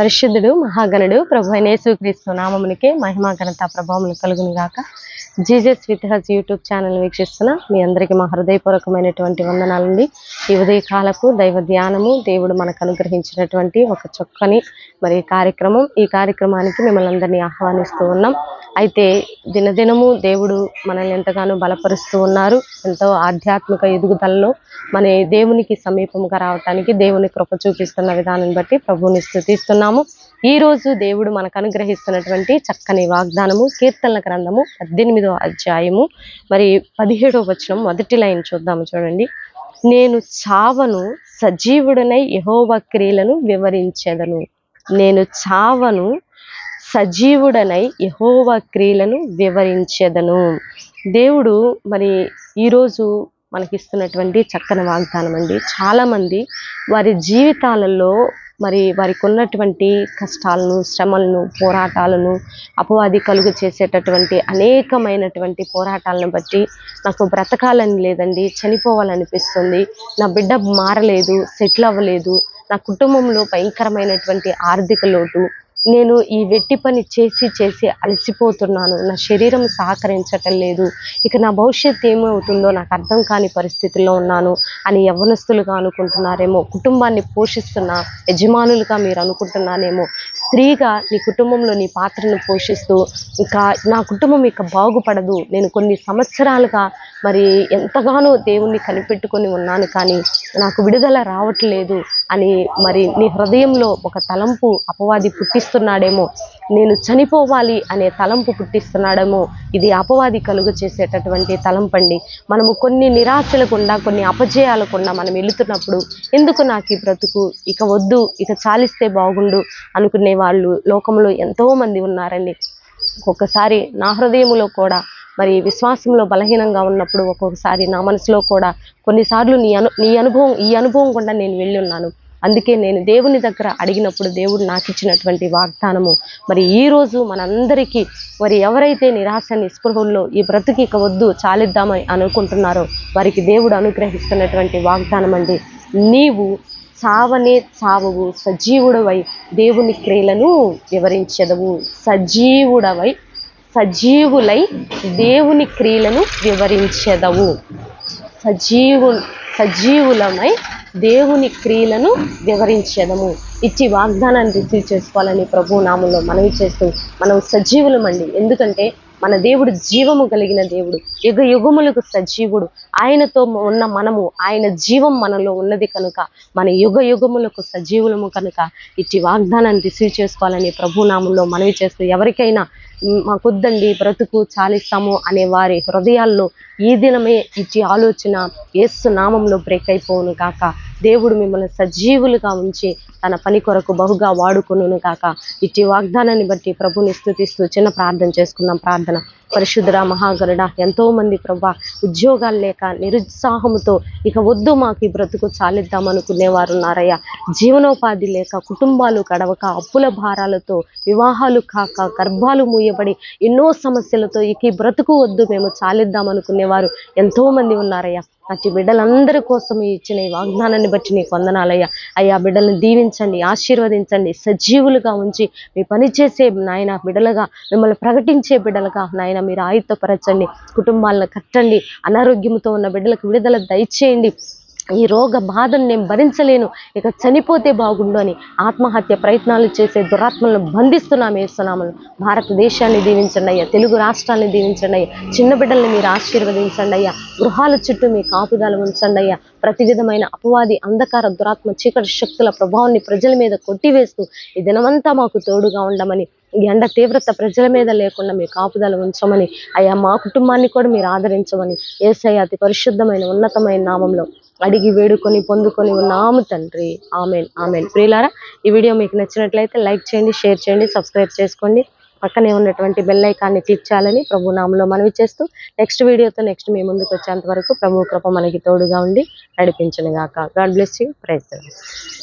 పరిశుద్ధుడు మహాగణుడు ప్రభు అయిన యేసుక్రీస్తు నామమునికే మహిమా ఘనత ప్రభావం కలుగును గాక. Jesus with us YouTube channel వీక్షిస్తున్న మీ అందరికీ మా హృదయపూర్వకమైనటువంటి వందనాలండి. ఈ ఉదయకాలపు దైవ ధ్యానము దేవుడు మనకు అనుగ్రహించినటువంటి ఒక చొక్కని మరి కార్యక్రమం. ఈ కార్యక్రమానికి మిమ్మల్ని అందరినీ ఆహ్వానిస్తూ ఉన్నాం. అయితే దినదినము దేవుడు మనల్ని ఎంతగానో బలపరుస్తూ ఉన్నారు. ఎంతో ఆధ్యాత్మిక ఎదుగుదలలో మన దేవునికి సమీపంగా రావటానికి దేవుని కృప చూపిస్తున్న విధానం బట్టి ప్రభువుని స్థుతిస్తున్నాము. ఈరోజు దేవుడు మనకు అనుగ్రహిస్తున్నటువంటి చక్కని వాగ్దానము కీర్తనల గ్రంథము పద్దెనిమిదో అధ్యాయము మరి పదిహేడో వచనం మొదటి లైన్ చూద్దాము చూడండి. నేను చావను సజీవుడనై యహోవ క్రియలను వివరించెదను. నేను చావను సజీవుడనై యహోవ క్రియలను వివరించెదను. దేవుడు మరి ఈరోజు మనకిస్తున్నటువంటి చక్కని వాగ్దానం అండి చాలామంది వారి జీవితాలలో మరి వారికి ఉన్నటువంటి కష్టాలను శ్రమలను పోరాటాలను అపవాది కలుగు చేసేటటువంటి అనేకమైనటువంటి పోరాటాలను బట్టి నాకు బ్రతకాలని లేదండి చనిపోవాలనిపిస్తుంది నా బిడ్డ మారలేదు సెటిల్ అవ్వలేదు నా కుటుంబంలో భయంకరమైనటువంటి ఆర్థిక లోటు నేను ఈ వెట్టి పని చేసి చేసి అలసిపోతున్నాను. నా శరీరం సహకరించటం లేదు. ఇక నా భవిష్యత్తు ఏమవుతుందో నాకు అర్థం కాని పరిస్థితుల్లో ఉన్నాను అని యవ్వనస్తులుగా అనుకుంటున్నారేమో కుటుంబాన్ని పోషిస్తున్న యజమానులుగా మీరు అనుకుంటున్నానేమో స్త్రీగా నీ కుటుంబంలో నీ పాత్రను పోషిస్తూ ఇంకా నా కుటుంబం ఇక బాగుపడదు. నేను కొన్ని సంవత్సరాలుగా మరి ఎంతగానో దేవుణ్ణి కనిపెట్టుకొని ఉన్నాను కానీ నాకు విడుదల రావట్లేదు అని మరి నీ హృదయంలో ఒక తలంపు అపవాది పుట్టిస్తున్నాడేమో. నేను చనిపోవాలి అనే తలంపు పుట్టిస్తున్నాడేమో. ఇది అపవాది కలుగు చేసేటటువంటి తలంపండి మనము కొన్ని నిరాశలకుండా కొన్ని అపజయాలకుండా మనం వెళుతున్నప్పుడు ఎందుకు నాకు ఈ బ్రతుకు? ఇక వద్దు ఇక చాలిస్తే బాగుండు అనుకునే వాళ్ళు లోకంలో ఎంతోమంది ఉన్నారండి. ఒక్కొక్కసారి నా హృదయములో కూడా మరి విశ్వాసంలో బలహీనంగా ఉన్నప్పుడు ఒక్కొక్కసారి నా మనసులో కూడా కొన్నిసార్లు నీ అను నీ అనుభవం ఈ అనుభవం కూడా నేను వెళ్ళి ఉన్నాను. అందుకే నేను దేవుని దగ్గర అడిగినప్పుడు దేవుడు నాకు ఇచ్చినటువంటి వాగ్దానము. మరి ఈరోజు మనందరికీ మరి ఎవరైతే నిరాశ నిస్పృహల్లో ఈ బ్రతుకి ఇక వద్దు చాలిద్దామని అనుకుంటున్నారో వారికి దేవుడు అనుగ్రహిస్తున్నటువంటి వాగ్దానం అండి నీవు చావనే చావవు సజీవుడవై దేవుని క్రియలను వివరించదవు. సజీవుడవై సజీవులై దేవుని క్రియలను వివరించెదవు. సజీవు సజీవులమై దేవుని క్రియలను వివరించేదము. ఇచ్చి వాగ్దానాన్ని రిసీవ్ చేసుకోవాలని ప్రభు నామంలో మనవి చేస్తూ మనం సజీవులమండి. ఎందుకంటే మన దేవుడు జీవము కలిగిన దేవుడు యుగ యుగములకు సజీవుడు. ఆయనతో ఉన్న మనము ఆయన జీవం మనలో ఉన్నది కనుక మన యుగ యుగములకు సజీవులము కనుక ఇచ్చి వాగ్దానాన్ని రిసీవ్ చేసుకోవాలని ప్రభునామంలో మనవి చేస్తూ ఎవరికైనా మాకొద్దండి బ్రతుకు చాలిస్తాము అనే వారి హృదయాల్లో ఈ దినమే ఇచ్చి ఆలోచన ఏసు నామంలో బ్రేక్ అయిపోవును కాక. దేవుడు మిమ్మల్ని సజీవులుగా ఉంచి తన పని కొరకు బహుగా వాడుకును కాక. ఇచ్చి వాగ్దానాన్ని బట్టి ప్రభుని స్థుతిస్తూ చిన్న ప్రార్థన చేసుకున్నాం ప్రార్థన. పరిశుద్ధుడ మహాగరుడ ఎంతో మంది ప్రభా ఉద్యోగాలు లేక నిరుత్సాహంతో ఇక వద్దు మాకు ఈ బ్రతుకు చాలిద్దాం అనుకునేవారు ఉన్నారయ్యా. జీవనోపాధి లేక కుటుంబాలు గడవక అప్పుల భారాలతో వివాహాలు కాక గర్భాలు మూయబడి ఎన్నో సమస్యలతో ఇక బ్రతుకు వద్దు మేము చాలిద్దాం అనుకునేవారు ఎంతో మంది ఉన్నారయ్యా. అటు బిడ్డలందరి కోసం ఇచ్చిన ఈ వాగ్దానాన్ని బట్టి నీకు వందనాలయ్యా. అయ్యా బిడ్డలను దీవించండి ఆశీర్వదించండి సజీవులుగా ఉంచి మీ పని చేసే నాయన బిడ్డలుగా మిమ్మల్ని ప్రకటించే బిడ్డలుగా నాయన మీరు ఆయుత్తపరచండి కుటుంబాలను కట్టండి అనారోగ్యంతో ఉన్న బిడ్డలకు విడుదల దయచేయండి. ఈ రోగ బాధను నేను భరించలేను. ఇక చనిపోతే బాగుండు అని ఆత్మహత్య ప్రయత్నాలు చేసే దురాత్మలను బంధిస్తున్నాం ఏసునామలు భారతదేశాన్ని దీవించండి అయ్యా. తెలుగు రాష్ట్రాన్ని దీవించండి అయ్యా. చిన్న బిడ్డల్ని మీరు ఆశీర్వదించండి అయ్యా. గృహాల చుట్టూ మీ కాపుదాలు ఉంచండి అయ్యా. ప్రతి విధమైన అపవాది అంధకార దురాత్మ చీకటి శక్తుల ప్రభావాన్ని ప్రజల మీద కొట్టివేస్తూ ఈ దినమంతా మాకు తోడుగా ఉండమని ఎండ తీవ్రత ప్రజల మీద లేకుండా మీ కాపుదల ఉంచమని అయ్యా మా కుటుంబాన్ని కూడా మీరు ఆదరించమని ఏసై అతి పరిశుద్ధమైన ఉన్నతమైన నామంలో అడిగి వేడుకొని పొందుకొని ఉన్నాము తండ్రి. Amen amen. ప్రియులారా ఈ వీడియో మీకు నచ్చినట్లయితే లైక్ చేయండి షేర్ చేయండి సబ్స్క్రైబ్ చేసుకోండి. పక్కనే ఉన్నటువంటి బెల్ ఐకాన్ని క్లిక్ చేయాలని ప్రభు నామంలో మనవి చేస్తూ నెక్స్ట్ వీడియోతో నెక్స్ట్ మీ ముందుకు వచ్చేంత వరకు ప్రభు కృప మనకి తోడుగా ఉండి నడిపించను గాక గాడ్ బ్లెస్ యూ. ప్రైజ్